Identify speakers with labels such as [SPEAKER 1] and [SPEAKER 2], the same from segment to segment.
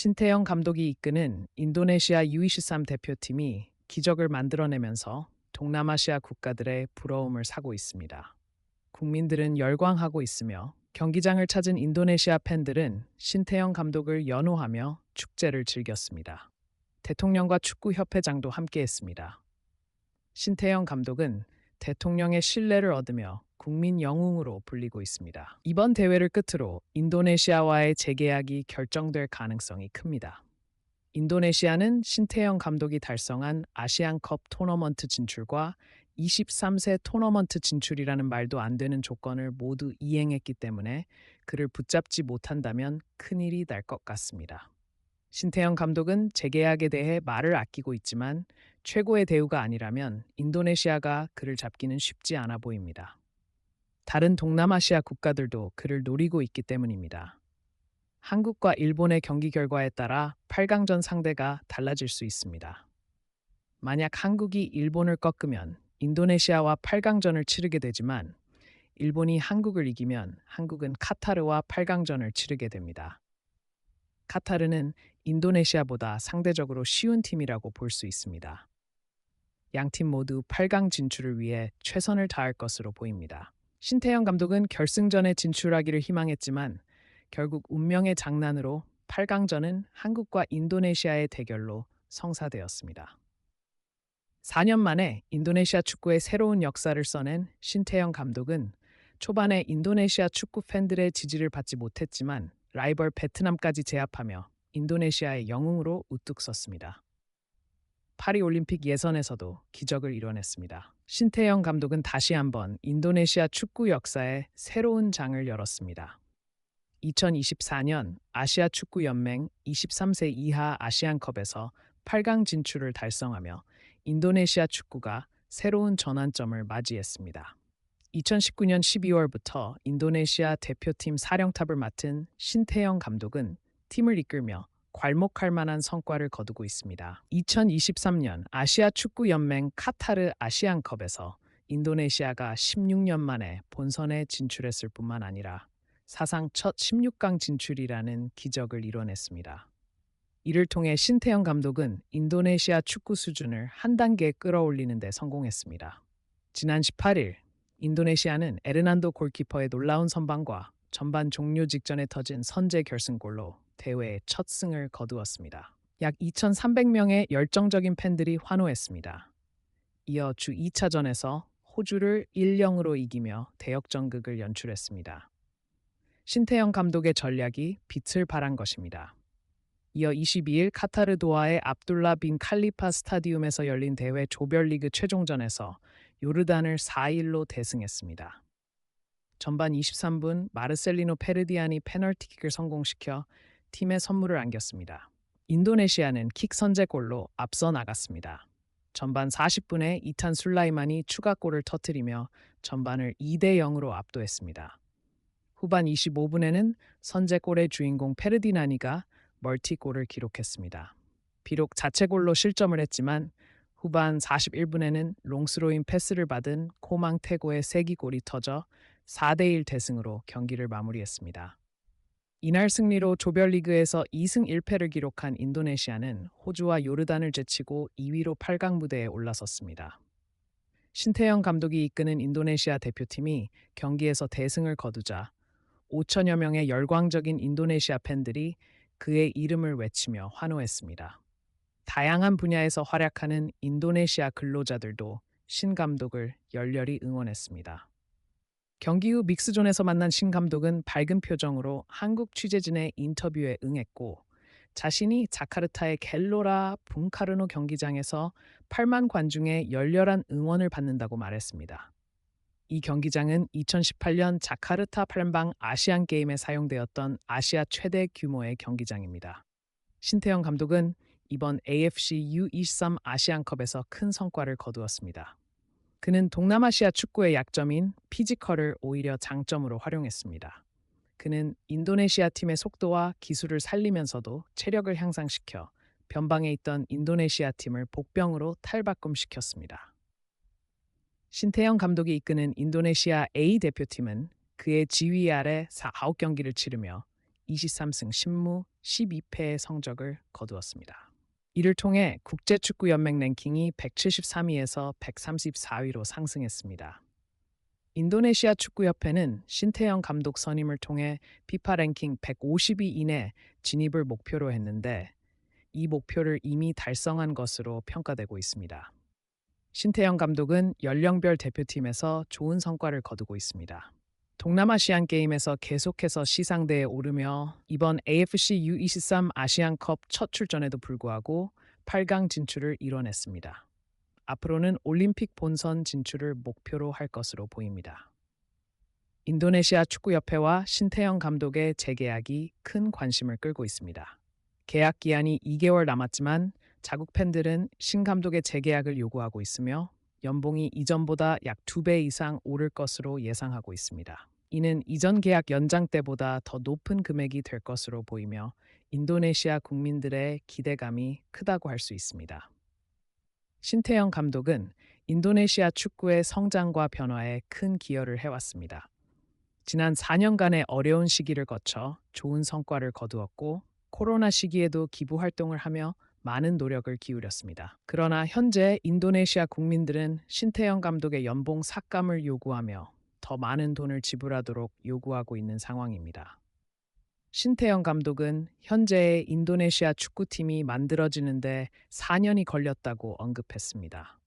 [SPEAKER 1] 신태영 감독이 이끄는 인도네시아 U23 대표팀이 기적을 만들어내면서 동남아시아 국가들의 부러움을 사고 있습니다. 국민들은 열광하고 있으며 경기장을 찾은 인도네시아 팬들은 신태영 감독을 연호하며 축제를 즐겼습니다. 대통령과 축구협회장도 함께했습니다. 신태영 감독은 대통령의 신뢰를 얻으며 국민 영웅으로 불리고 있습니다. 이번 대회를 끝으로 인도네시아와의 재계약이 결정될 가능성이 큽니다. 인도네시아는 신태영 감독이 달성한 아시안컵 토너먼트 진출과 23세 토너먼트 진출이라는 말도 안 되는 조건을 모두 이행했기 때문에 그를 붙잡지 못한다면 큰일이 날 것 같습니다. 신태영 감독은 재계약에 대해 말을 아끼고 있지만 최고의 대우가 아니라면 인도네시아가 그를 잡기는 쉽지 않아 보입니다. 다른 동남아시아 국가들도 그를 노리고 있기 때문입니다. 한국과 일본의 경기 결과에 따라 8강전 상대가 달라질 수 있습니다. 만약 한국이 일본을 꺾으면 인도네시아와 8강전을 치르게 되지만 일본이 한국을 이기면 한국은 카타르와 8강전을 치르게 됩니다. 카타르는 인도네시아보다 상대적으로 쉬운 팀이라고 볼 수 있습니다. 양 팀 모두 8강 진출을 위해 최선을 다할 것으로 보입니다. 신태영 감독은 결승전에 진출하기를 희망했지만 결국 운명의 장난으로 8강전은 한국과 인도네시아의 대결로 성사되었습니다. 4년 만에 인도네시아 축구의 새로운 역사를 써낸 신태영 감독은 초반에 인도네시아 축구 팬들의 지지를 받지 못했지만 라이벌 베트남까지 제압하며 인도네시아의 영웅으로 우뚝 섰습니다. 파리 올림픽 예선에서도 기적을 이뤄냈습니다. 신태영 감독은 다시 한번 인도네시아 축구 역사에 새로운 장을 열었습니다. 2024년 아시아 축구 연맹 23세 이하 아시안컵에서 8강 진출을 달성하며 인도네시아 축구가 새로운 전환점을 맞이했습니다. 2019년 12월부터 인도네시아 대표팀 사령탑을 맡은 신태영 감독은 팀을 이끌며 괄목할 만한 성과를 거두고 있습니다. 2023년 아시아 축구 연맹 카타르 아시안컵에서 인도네시아가 16년 만에 본선에 진출했을 뿐만 아니라 사상 첫 16강 진출이라는 기적을 이뤄냈습니다. 이를 통해 신태영 감독은 인도네시아 축구 수준을 한 단계 끌어올리는 데 성공했습니다. 지난 18일 인도네시아는 에르난도 골키퍼의 놀라운 선방과 전반 종료 직전에 터진 선제 결승골로 대회의 첫 승을 거두었습니다. 약 2,300명의 열정적인 팬들이 환호했습니다. 이어 주 2차전에서 호주를 1-0으로 이기며 대역전극을 연출했습니다. 신태영 감독의 전략이 빛을 발한 것입니다. 이어 22일 카타르 도하의 압둘라 빈 칼리파 스타디움에서 열린 대회 조별리그 최종전에서 요르단을 4-1로 대승했습니다. 전반 23분 마르셀리노 페르디안이 페널티킥을 성공시켜 팀에 선물을 안겼습니다. 인도네시아는 킥 선제골로 앞서 나갔습니다. 전반 40분에 이탄 술라이만이 추가골을 터뜨리며 전반을 2대 0으로 압도했습니다. 후반 25분에는 선제골의 주인공 페르디나니가 멀티골을 기록했습니다. 비록 자체골로 실점을 했지만 후반 41분에는 롱스로인 패스를 받은 코망 태고의 세기골이 터져 4대1 대승으로 경기를 마무리했습니다. 이날 승리로 조별리그에서 2승 1패를 기록한 인도네시아는 호주와 요르단을 제치고 2위로 8강 무대에 올라섰습니다. 신태영 감독이 이끄는 인도네시아 대표팀이 경기에서 대승을 거두자 5천여 명의 열광적인 인도네시아 팬들이 그의 이름을 외치며 환호했습니다. 다양한 분야에서 활약하는 인도네시아 근로자들도 신 감독을 열렬히 응원했습니다. 경기 후 믹스존에서 만난 신 감독은 밝은 표정으로 한국 취재진의 인터뷰에 응했고 자신이 자카르타의 갤로라 붕카르노 경기장에서 8만 관중의 열렬한 응원을 받는다고 말했습니다. 이 경기장은 2018년 자카르타 팔방 아시안 게임에 사용되었던 아시아 최대 규모의 경기장입니다. 신태영 감독은 이번 AFC U23 아시안컵에서 큰 성과를 거두었습니다. 그는 동남아시아 축구의 약점인 피지컬을 오히려 장점으로 활용했습니다. 그는 인도네시아 팀의 속도와 기술을 살리면서도 체력을 향상시켜 변방에 있던 인도네시아 팀을 복병으로 탈바꿈시켰습니다. 신태영 감독이 이끄는 인도네시아 A 대표팀은 그의 지휘 아래 4, 9경기를 치르며 23승 10무 12패의 성적을 거두었습니다. 이를 통해 국제축구연맹 랭킹이 173위에서 134위로 상승했습니다. 인도네시아 축구협회는 신태영 감독 선임을 통해 피파 랭킹 150위 이내 진입을 목표로 했는데 이 목표를 이미 달성한 것으로 평가되고 있습니다. 신태영 감독은 연령별 대표팀에서 좋은 성과를 거두고 있습니다. 동남아시안 게임에서 계속해서 시상대에 오르며 이번 AFC U23 아시안컵 첫 출전에도 불구하고 8강 진출을 이뤄냈습니다. 앞으로는 올림픽 본선 진출을 목표로 할 것으로 보입니다. 인도네시아 축구협회와 신태영 감독의 재계약이 큰 관심을 끌고 있습니다. 계약 기한이 2개월 남았지만 자국 팬들은 신 감독의 재계약을 요구하고 있으며 연봉이 이전보다 약 2배 이상 오를 것으로 예상하고 있습니다. 이는 이전 계약 연장 때보다 더 높은 금액이 될 것으로 보이며 인도네시아 국민들의 기대감이 크다고 할 수 있습니다. 신태영 감독은 인도네시아 축구의 성장과 변화에 큰 기여를 해왔습니다. 지난 4년간의 어려운 시기를 거쳐 좋은 성과를 거두었고 코로나 시기에도 기부 활동을 하며 많은 노력을 기울였습니다. 그러나 현재 인도네시아 국민들은 신태영 감독의 연봉 삭감을 요구하며 더 많은 돈을 지불하도록 요구하고 있는 상황입니다. 신태영 감독은 현재의 인도네시아 축구팀이 만들어지는데 4년이 걸렸다고 언급했습니다.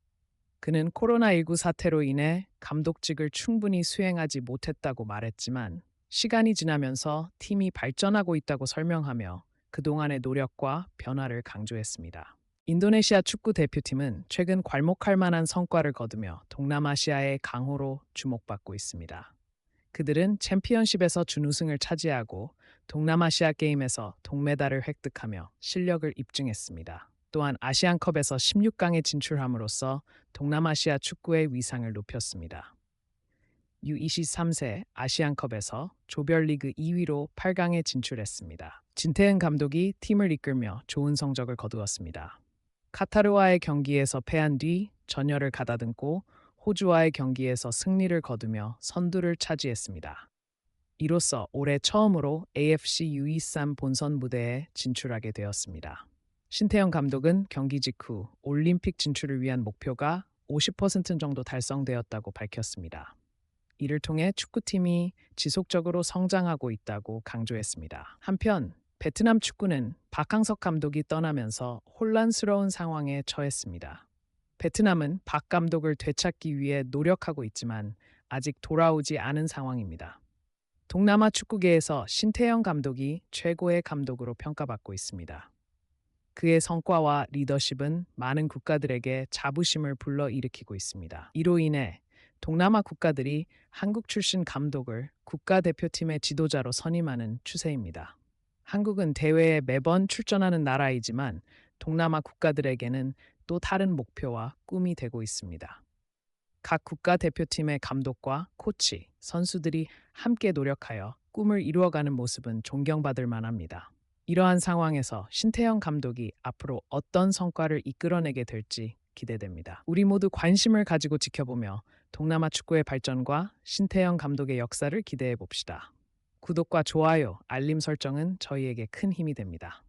[SPEAKER 1] 그는 코로나19 사태로 인해 감독직을 충분히 수행하지 못했다고 말했지만 시간이 지나면서 팀이 발전하고 있다고 설명하며 그동안의 노력과 변화를 강조했습니다. 인도네시아 축구 대표팀은 최근 괄목할 만한 성과를 거두며 동남아시아의 강호로 주목받고 있습니다. 그들은 챔피언십에서 준우승을 차지하고 동남아시아 게임에서 동메달을 획득하며 실력을 입증했습니다. 또한 아시안컵에서 16강에 진출함으로써 동남아시아 축구의 위상을 높였습니다. U23세 아시안컵에서 조별리그 2위로 8강에 진출했습니다. 진태은 감독이 팀을 이끌며 좋은 성적을 거두었습니다. 카타르와의 경기에서 패한 뒤 전열을 가다듬고 호주와의 경기에서 승리를 거두며 선두를 차지했습니다. 이로써 올해 처음으로 AFC U23 본선 무대에 진출하게 되었습니다. 신태영 감독은 경기 직후 올림픽 진출을 위한 목표가 50% 정도 달성되었다고 밝혔습니다. 이를 통해 축구팀이 지속적으로 성장하고 있다고 강조했습니다. 한편 베트남 축구는 박항석 감독이 떠나면서 혼란스러운 상황에 처했습니다. 베트남은 박 감독을 되찾기 위해 노력하고 있지만 아직 돌아오지 않은 상황입니다. 동남아 축구계에서 신태영 감독이 최고의 감독으로 평가받고 있습니다. 그의 성과와 리더십은 많은 국가들에게 자부심을 불러일으키고 있습니다. 이로 인해 동남아 국가들이 한국 출신 감독을 국가대표팀의 지도자로 선임하는 추세입니다. 한국은 대회에 매번 출전하는 나라이지만 동남아 국가들에게는 또 다른 목표와 꿈이 되고 있습니다. 각 국가대표팀의 감독과 코치, 선수들이 함께 노력하여 꿈을 이루어가는 모습은 존경받을 만합니다. 이러한 상황에서 신태영 감독이 앞으로 어떤 성과를 이끌어내게 될지 기대됩니다. 우리 모두 관심을 가지고 지켜보며 동남아 축구의 발전과 신태영 감독의 역사를 기대해 봅시다. 구독과 좋아요, 알림 설정은 저희에게 큰 힘이 됩니다.